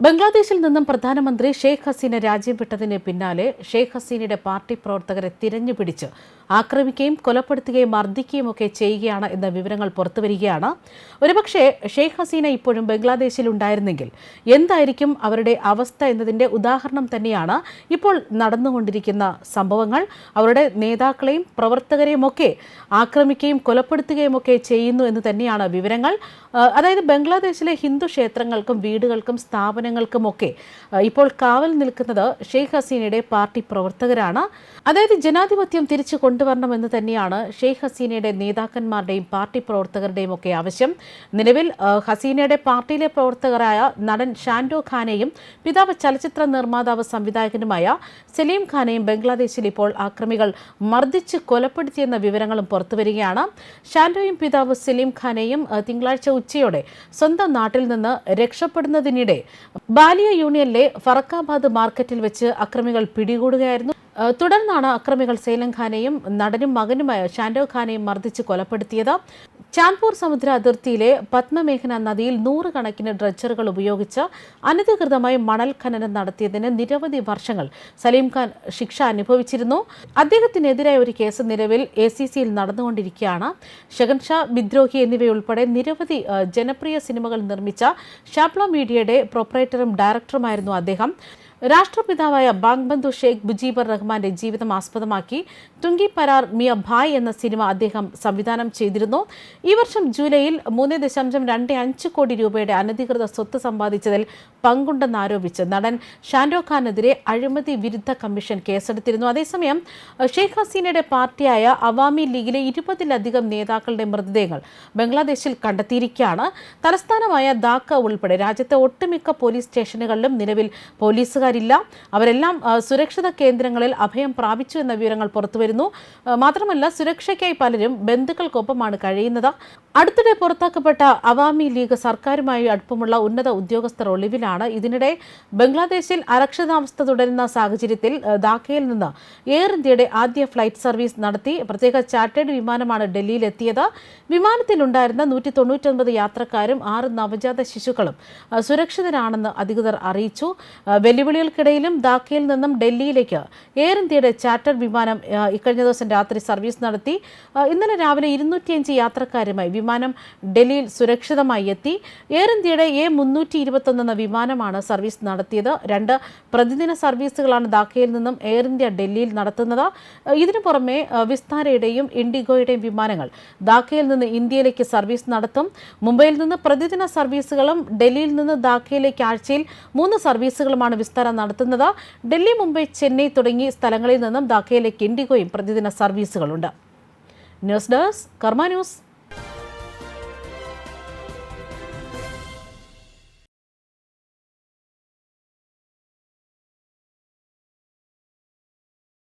ബംഗ്ലാദേശിൽ നിന്നും പ്രധാനമന്ത്രി ഷെയ്ഖ് ഹസീന രാജ്യം വിട്ടതിന് പിന്നാലെ ഷെയ്ഖ് ഹസീനയുടെ പാർട്ടി പ്രവർത്തകരെ തിരഞ്ഞുപിടിച്ച് ആക്രമിക്കുകയും കൊലപ്പെടുത്തുകയും മർദ്ദിക്കുകയും ഒക്കെ ചെയ്യുകയാണ് എന്ന വിവരങ്ങൾ പുറത്തുവരികയാണ് ഒരുപക്ഷെ ഷെയ്ഖ് ഹസീന ഇപ്പോഴും ബംഗ്ലാദേശിൽ ഉണ്ടായിരുന്നെങ്കിൽ എന്തായിരിക്കും അവരുടെ അവസ്ഥ എന്നതിന്റെ ഉദാഹരണം തന്നെയാണ് ഇപ്പോൾ നടന്നുകൊണ്ടിരിക്കുന്ന സംഭവങ്ങൾ. അവരുടെ നേതാക്കളെയും പ്രവർത്തകരെയും ഒക്കെ ആക്രമിക്കുകയും കൊലപ്പെടുത്തുകയും ഒക്കെ ചെയ്യുന്നു എന്ന് തന്നെയാണ് വിവരങ്ങൾ. അതായത് ബംഗ്ലാദേശിലെ ഹിന്ദു ക്ഷേത്രങ്ങൾക്കും വീടുകൾക്കും സ്ഥാപനങ്ങൾക്കുമൊക്കെ ആ, ഇപ്പോൾ കാവൽ നിൽക്കുന്നത് ഷെയ്ഖ് ഹസീനയുടെ പാർട്ടി പ്രവർത്തകരാണ്. അതായത് ജനാധിപത്യം തിരിച്ചു കൊണ്ടുവരണമെന്ന് തന്നെയാണ് ഷെയ്ഖ് ഹസീനയുടെ നേതാക്കന്മാരുടെയും പാർട്ടി പ്രവർത്തകരുടെയും ഒക്കെ ആവശ്യം. നിലവിൽ ഹസീനയുടെ പാർട്ടിയിലെ പ്രവർത്തകരായ നടൻ ഷാൻഡോ ഖാനെയും പിതാവ് ചലച്ചിത്ര നിർമ്മാതാവ് സംവിധായകനുമായ സലീം ഖാനെയും ബംഗ്ലാദേശിൽ ഇപ്പോൾ ആക്രമികൾ മർദ്ദിച്ച് കൊലപ്പെടുത്തിയെന്ന വിവരങ്ങളും പുറത്തുവരികയാണ് ഷാൻഡോയും പിതാവ് സലീം ഖാനെയും തിങ്കളാഴ്ച ഉച്ചയോടെ സ്വന്തം നാട്ടിൽ നിന്ന് രക്ഷപ്പെടുന്നതിനിടെ ബാലിയ യൂണിയനിലെ ഫറക്കാബാദ് മാർക്കറ്റിൽ വെച്ച് അക്രമികൾ പിടികൂടുകയായിരുന്നു. തുടർന്നാണ് അക്രമികൾ സേലം ഖാനെയും നടനും മകനുമായ ഷാൻഡോ ഖാനെയും മർദ്ദിച്ച് കൊലപ്പെടുത്തിയത്. ചാന്ദ്പൂർ സമുദ്ര അതിർത്തിയിലെ പത്മമേഖന നദിയിൽ നൂറുകണക്കിന് ഡ്രഡ്ജറുകൾ ഉപയോഗിച്ച് അനധികൃതമായി മണൽ ഖനനം നടത്തിയതിന് നിരവധി വർഷങ്ങൾ സലീം ഖാൻ ശിക്ഷ അനുഭവിച്ചിരുന്നു. അദ്ദേഹത്തിനെതിരായ ഒരു കേസ് നിലവിൽ എ സി സിയിൽ നടന്നുകൊണ്ടിരിക്കുകയാണ്. ഷഗൻഷാ വിദ്രോഹി എന്നിവയുൾപ്പെടെ നിരവധി ജനപ്രിയ സിനിമകൾ നിർമ്മിച്ച ഷാപ്ല മീഡിയയുടെ പ്രൊപ്പറേറ്ററും ഡയറക്ടറുമായിരുന്നു അദ്ദേഹം. രാഷ്ട്രപിതാവായ ബാങ്ബന്ധു ഷെയ്ഖ് മുജീബർ റഹ്മാന്റെ ജീവിതം ആസ്പദമാക്കി തുങ്കി പരാർ മിയ ഭായ് എന്ന സിനിമ അദ്ദേഹം സംവിധാനം ചെയ്തിരുന്നു. ഈ വർഷം ജൂലൈയിൽ മൂന്ന് ദശാംശം രണ്ട് അഞ്ച് കോടി രൂപയുടെ അനധികൃത സ്വത്ത് സമ്പാദിച്ചതിൽ പങ്കുണ്ടെന്നാരോപിച്ച് നടൻ ഷാൻഡോ ഖാനെതിരെ അഴിമതി വിരുദ്ധ കമ്മീഷൻ കേസെടുത്തിരുന്നു. അതേസമയം ഷെയ്ഖ് ഹസീനയുടെ പാർട്ടിയായ അവാമി ലീഗിലെ ഇരുപതിലധികം നേതാക്കളുടെ മൃതദേഹങ്ങൾ ബംഗ്ലാദേശിൽ കണ്ടെത്തിയിരിക്കുകയാണ്. തലസ്ഥാനമായ ധാക്ക ഉൾപ്പെടെ രാജ്യത്തെ ഒട്ടുമിക്ക പോലീസ് സ്റ്റേഷനുകളിലും നിലവിൽ പോലീസുകാരില്ല അവരെല്ലാം സുരക്ഷിത കേന്ദ്രങ്ങളിൽ അഭയം പ്രാപിച്ചു എന്ന വിവരങ്ങൾ പുറത്തുവരുന്നു. മാത്രമല്ല സുരക്ഷയ്ക്കായി പലരും ബന്ധുക്കൾക്കൊപ്പമാണ് കഴിയുന്നത്. അടുത്തിടെ പുറത്താക്കപ്പെട്ട അവാമി ലീഗ് സർക്കാരുമായി അടുപ്പമുള്ള ഉന്നത ഉദ്യോഗസ്ഥർ ഒളിവിലാണ്. ഇതിനിടെ ബംഗ്ലാദേശിൽ അരക്ഷിതാവസ്ഥ തുടരുന്ന സാഹചര്യത്തിൽ ധാക്കയിൽ നിന്ന് എയർ ഇന്ത്യയുടെ ആദ്യ ഫ്ലൈറ്റ് സർവീസ് നടത്തി. പ്രത്യേക ചാർട്ടേഡ് വിമാനമാണ് ഡൽഹിയിലെത്തിയത്. വിമാനത്തിലുണ്ടായിരുന്ന നൂറ്റി തൊണ്ണൂറ്റൊൻപത് യാത്രക്കാരും ആറ് നവജാത ശിശുക്കളും സുരക്ഷിതരാണെന്ന് അധികൃതർ അറിയിച്ചു. വെല്ലുവിളികൾക്കിടയിലും ധാക്കയിൽ നിന്നും ഡൽഹിയിലേക്ക് എയർ ഇന്ത്യയുടെ ചാർട്ടേഡ് വിമാനം ഇക്കഴിഞ്ഞ ദിവസം രാത്രി സർവീസ് നടത്തി. ഇന്നലെ രാവിലെ ഇരുന്നൂറ്റിയഞ്ച് യാത്രക്കാരുമായി വിമാനം ഡൽഹിയിൽ സുരക്ഷിതമായി എത്തി. എയർ ഇന്ത്യയുടെ എ മുന്നൂറ്റി ഇരുപത്തൊന്ന് എന്ന വിമാനമാണ് സർവീസ് നടത്തിയത്. രണ്ട് പ്രതിദിന സർവീസുകളാണ് ധാക്കയിൽ നിന്നും എയർ ഇന്ത്യ ഡൽഹിയിൽ നടത്തുന്നത്. ഇതിനു പുറമെ വിസ്താരയുടെയും ഇൻഡിഗോയുടെയും വിമാനങ്ങൾ ധാക്കയിൽ നിന്ന് ഇന്ത്യയിലേക്ക് സർവീസ് നടത്തും. മുംബൈയിൽ നിന്ന് പ്രതിദിന സർവീസുകളും ഡൽഹിയിൽ നിന്ന് ധാക്കയിലേക്ക് ആഴ്ചയിൽ മൂന്ന് സർവീസുകളുമാണ് വിസ്താര നടത്തുന്നത്. ഡൽഹി മുംബൈ ചെന്നൈ തുടങ്ങി സ്ഥലങ്ങളിൽ നിന്നും ധാക്കയിലേക്ക് ഇൻഡിഗോയും പ്രതിദിന സർവീസുകളുണ്ട്. News desk Karma news.